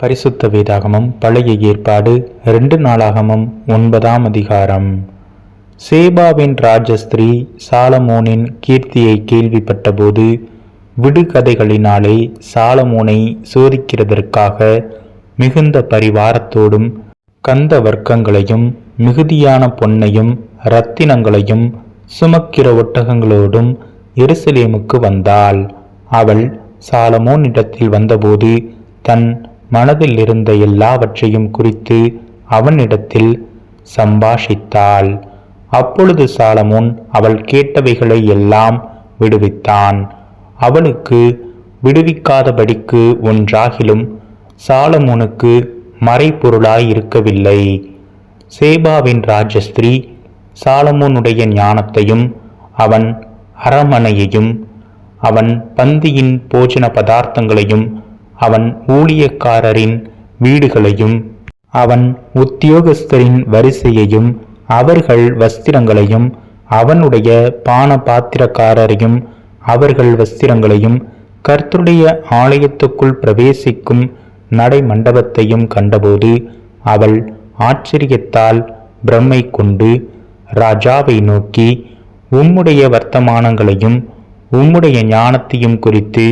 பரிசுத்த வேதாகமம் பழைய ஏற்பாடு ரெண்டு நாளாகமம் ஒன்பதாம் அதிகாரம். சேபாவின் ராஜஸ்திரீ சாலமோனின் கீர்த்தியை கேள்விப்பட்டபோது விடுகதைகளினாலே சாலமோனை சோதிக்கிறதற்காக மிகுந்த பரிவாரத்தோடும் கந்த வர்க்கங்களையும் மிகுதியான பொன்னையும் இரத்தினங்களையும் சுமக்கிற ஒட்டகங்களோடும் எருசலேமுக்கு வந்தாள். அவள் சாலமோனிடத்தில் வந்தபோது தன் மனதில் இருந்த எல்லாவற்றையும் குறித்து அவனிடத்தில் சம்பாஷித்தாள். அப்பொழுது சாலமுன் அவள் கேட்டவைகளை எல்லாம் விடுவித்தான். அவளுக்கு விடுவிக்காதபடிக்கு ஒன்றாகிலும் சாலமுனுக்கு மறைபொருளாய் இருக்கவில்லை. சேபாவின் ராஜஸ்திரீ சாலமோனுடைய ஞானத்தையும் அவன் அரமனையையும் அவன் பந்தியின் போஜன பதார்த்தங்களையும் அவன் ஊழியக்காரரின் வீடுகளையும் அவன் உத்தியோகஸ்தரின் வரிசையையும் அவர்கள் வஸ்திரங்களையும் அவனுடைய பான பாத்திரக்காரரையும் அவர்கள் வஸ்திரங்களையும் கர்த்தருடைய ஆலயத்துக்குள் பிரவேசிக்கும் நடை மண்டபத்தையும் கண்டபோது அவள் ஆச்சரியத்தால் பிரம்மை கொண்டு ராஜாவை நோக்கி உம்முடைய வர்த்தமானங்களையும் உம்முடைய ஞானத்தையும் குறித்து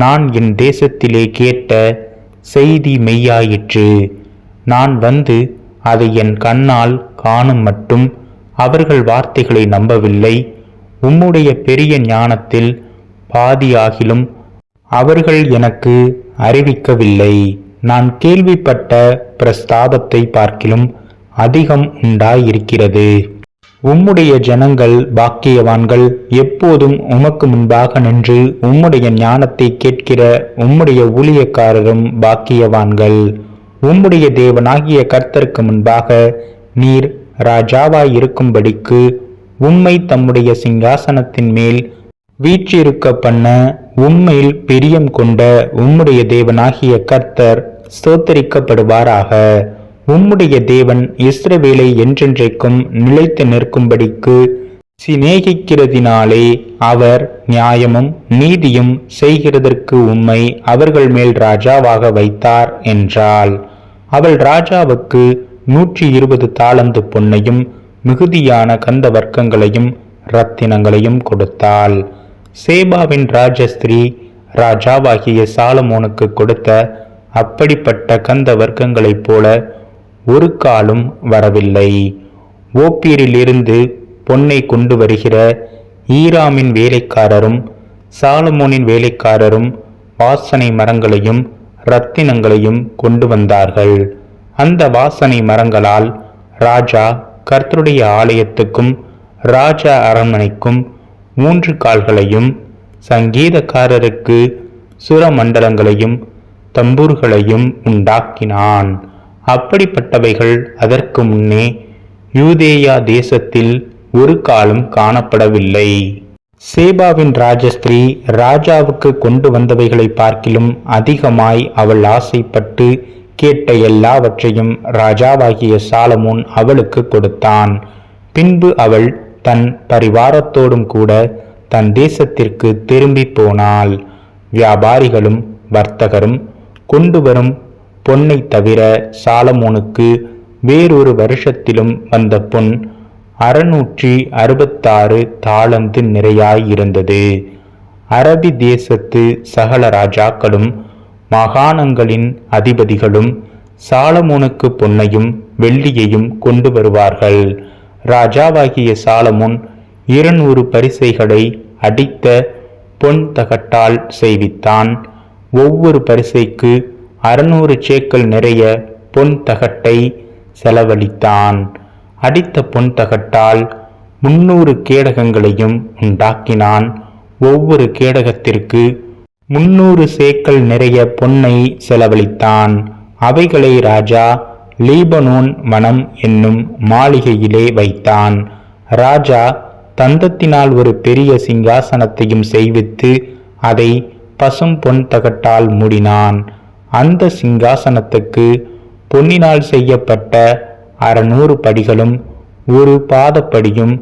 நான் என் தேசத்திலே கேட்ட செய்தி மெய்யாயிற்று. நான் வந்து அதை என் கண்ணால் காணும் மட்டும் அவர்கள் வார்த்தைகளை நம்பவில்லை. உம்முடைய பெரிய ஞானத்தில் பாதியாகிலும் அவர்கள் எனக்கு அறிவிக்கவில்லை. நான் கேள்விப்பட்ட பிரஸ்தாபத்தை பார்க்கிலும் அதிகம் உண்டாயிருக்கிறது. உம்முடைய ஜனங்கள் பாக்கியவான்கள் எப்போதும் உமக்கு முன்பாக நின்று உம்முடைய ஞானத்தை கேட்கிற உம்முடைய ஊழியக்காரரும் பாக்கியவான்கள். உம்முடைய தேவனாகிய கர்த்தருக்கு முன்பாக நீர் ராஜாவாய் இருக்கும்படிக்கு உம்மை தம்முடைய சிங்காசனத்தின் மேல் வீற்றிருக்க பண்ண உம்மையில் பிரியம் கொண்ட உம்முடைய தேவனாகிய கர்த்தர் ஸ்தோத்தரிக்கப்படுவாராக. உம்முடைய தேவன் இஸ்ரவேலை என்றென்றைக்கும் நிலைத்து நிற்கும்படிக்கு சிநேகிக்கிறதினாலே அவர் நியாயமும் நீதியும் செய்கிறதற்கு உம்மை அவர்கள் மேல் ராஜாவாக வைத்தார் என்றாள் அவள் ராஜாவுக்கு நூற்றி இருபது தாளந்து பொன்னையும் மிகுதியான கந்த வர்க்கங்களையும் ரத்தினங்களையும் கொடுத்தாள். சேபாவின் ராஜஸ்திரீ ராஜாவாகிய சாலமோனுக்கு கொடுத்த அப்படிப்பட்ட கந்த வர்க்கங்களைப் போல ஒரு காலும் வரவில்லை. ஓப்பீரிலிருந்து பொன்னை கொண்டு வருகிற ஈராமின் வேலைக்காரரும் சாலமோனின் வேலைக்காரரும் வாசனை மரங்களையும் இரத்தினங்களையும் கொண்டு வந்தார்கள். அந்த வாசனை மரங்களால் ராஜா கர்த்தருடைய ஆலயத்துக்கும் ராஜா அரண்மனைக்கும் மூன்று கால்களையும் சங்கீதக்காரருக்கு சுரமண்டலங்களையும் தம்பூர்களையும் உண்டாக்கினான். அப்படிப்பட்டவைகள் அதற்கு முன்னே யூதேயா தேசத்தில் ஒரு காலம் காணப்படவில்லை. சேபாவின் ராஜஸ்திரீ ராஜாவுக்கு கொண்டு வந்தவைகளை பார்க்கிலும் அதிகமாய் அவள் ஆசைப்பட்டு கேட்ட எல்லாவற்றையும் ராஜாவாகிய சாலமோன் அவளுக்கு கொடுத்தான். பின்பு அவள் தன் பரிவாரத்தோடும் கூட தன் தேசத்திற்கு திரும்பி போனாள். வியாபாரிகளும் வர்த்தகரும் கொண்டு வரும் பொன்னை தவிர சாலமோனுக்கு வேறொரு வருஷத்திலும் வந்த பொன் அறுநூற்றி அறுபத்தாறு தாளந்து நிறையாயிருந்தது. அரபி தேசத்து சகல ராஜாக்களும் மாகாணங்களின் அதிபதிகளும் சாலமோனுக்கு பொன்னையும் வெள்ளியையும் கொண்டு வருவார்கள். ராஜாவாகிய சாலமோன் இருநூறு பரிசைகளை அடித்த பொன் தகட்டால் செய்வித்தான். ஒவ்வொரு பரிசைக்கு அறுநூறு சேக்கல் நிறைய பொன் தகட்டை செலவழித்தான். அடித்த பொன் தகட்டால் முன்னூறு கேடகங்களையும் உண்டாக்கினான். ஒவ்வொரு கேடகத்திற்கு முன்னூறு சேக்கள் நிறைய பொன்னை செலவழித்தான். அவைகளை ராஜா லீபனோன் வனம் என்னும் மாளிகையிலே வைத்தான். ராஜா தந்தத்தினால் ஒரு பெரிய சிங்காசனத்தையும் செய்வித்து அதை பசும் பொன் தகட்டால் மூடினான். அந்த சிங்காசனத்துக்கு பொன்னினால் செய்யப்பட்ட அறநூறு படிகளும் ஒரு பாதப்படியும்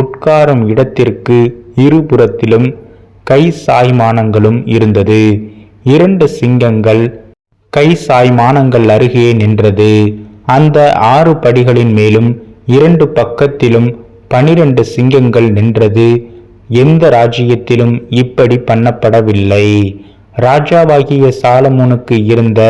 உட்காரும் இடத்திற்கு இருபுறத்திலும் கை சாய்மானங்களும் இருந்தது. இரண்டு சிங்கங்கள் கை சாய்மானங்கள் அருகே நின்றது. அந்த ஆறு படிகளின் மேலும் இரண்டு பக்கத்திலும் பனிரெண்டு சிங்கங்கள் நின்றது. எந்த ராஜ்யத்திலும் இப்படி பண்ணப்படவில்லை. ராஜாவாகிய சாலமோனுக்கு இருந்த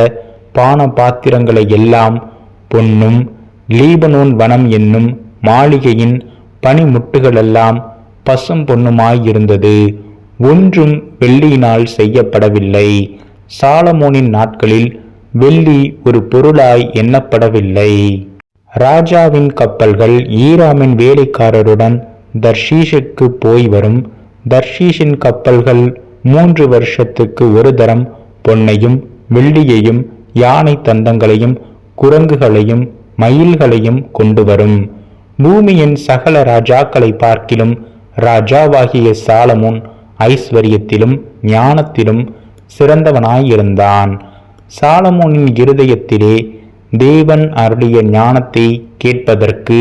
பான பாத்திரங்களை எல்லாம் பொன்னும் லீபனோன் வனம் என்னும் மாளிகையின் பனிமுட்டுகளெல்லாம் பசும் பொன்னுமாயிருந்தது. ஒன்றும் வெள்ளியினால் செய்யப்படவில்லை. சாலமோனின் நாட்களில் வெள்ளி ஒரு பொருளாய் எண்ணப்படவில்லை. ராஜாவின் கப்பல்கள் ஈராமின் வேலைக்காரருடன் தர்ஷீஷுக்கு போய் வரும். தர்ஷீஷின் கப்பல்கள் மூன்று வருஷத்துக்கு ஒரு தரம் பொன்னையும் வெள்ளியையும் யானை தந்தங்களையும் குரங்குகளையும் மயில்களையும் கொண்டு வரும். பூமியின் சகல ராஜாக்களை பார்க்கிலும் ராஜாவாகிய சாலமுன் ஐஸ்வர்யத்திலும் ஞானத்திலும் சிறந்தவனாயிருந்தான். சாலமோனின் இருதயத்திலே தேவன் அருளிய ஞானத்தை கேட்பதற்கு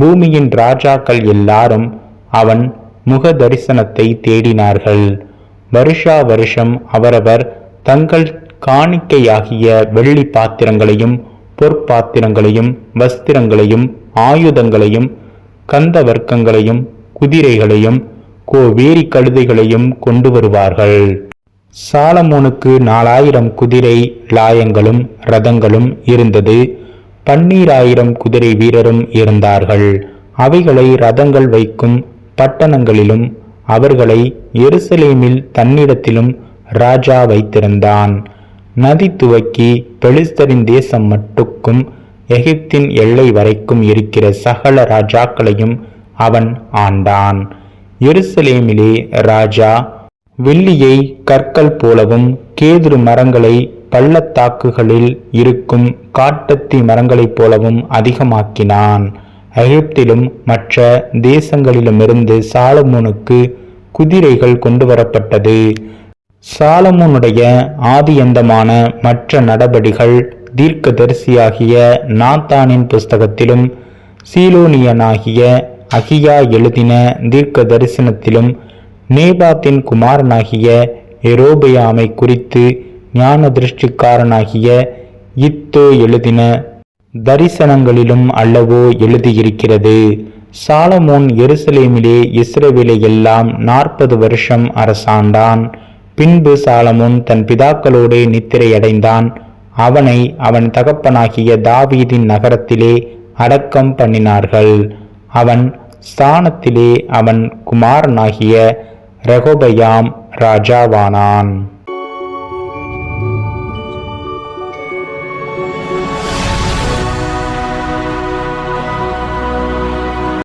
பூமியின் ராஜாக்கள் எல்லாரும் அவன் முக தரிசனத்தை தேடினார்கள். வருஷா வருஷம் அவரவர் தங்கள் காணிக்கையாகிய வெள்ளி பாத்திரங்களையும் பொற்பாத்திரங்களையும் வஸ்திரங்களையும் ஆயுதங்களையும் கந்த வர்க்கங்களையும் குதிரைகளையும் கோவேரி கழுதைகளையும் கொண்டு வருவார்கள் சாலமோனுக்கு நாலாயிரம் குதிரை லாயங்களும் ரதங்களும் இருந்தது. பன்னீராயிரம் குதிரை வீரரும் இருந்தார்கள். அவைகளை ரதங்கள் வைக்கும் பட்டணங்களிலும் அவர்களை எருசலேமில் தன்னிடத்திலும் ராஜா வைத்திருந்தான். நதி துவக்கி பெலிஸ்தரின் தேசம் மட்டுக்கும் எகிப்தின் எல்லை வரைக்கும் இருக்கிற சகல ராஜாக்களையும் அவன் ஆண்டான். எருசலேமிலே ராஜா வெள்ளியை கற்கள் போலவும் கேதுரு மரங்களை பள்ளத்தாக்குகளில் இருக்கும் காட்டத்தி மரங்களைப் போலவும் அதிகமாக்கினான். எகிப்திலும் மற்ற தேசங்களிலுமிருந்து சாலமோனுக்கு குதிரைகள் கொண்டு வரப்பட்டது சாலமோனுடைய ஆதியந்தமான மற்ற நடபடிகள் தீர்க்கதரிசியாகிய நாத்தானின் புஸ்தகத்திலும் சீலோனியனாகிய அகியா எழுதின தீர்க்க தரிசனத்திலும் நேபாத்தின் குமாரனாகிய எரோபயாமை குறித்து ஞான திருஷ்டிக்காரனாகிய இத்தோ எழுதின தரிசனங்களிலும் அல்லவோ எழுதியிருக்கிறது. சாலமோன் எருசலேமிலே இஸ்ரேவேலை எல்லாம் நாற்பது வருஷம் அரசாண்டான். பின்பு சாலமோன் தன் பிதாக்களோடு நித்திரையடைந்தான். அவனை அவன் தகப்பனாகிய தாவீதின் நகரத்திலே அடக்கம் பண்ணினார்கள். அவன் ஸ்தானத்திலே அவன் குமாரனாகிய ரகோபயாம் ராஜாவானான்.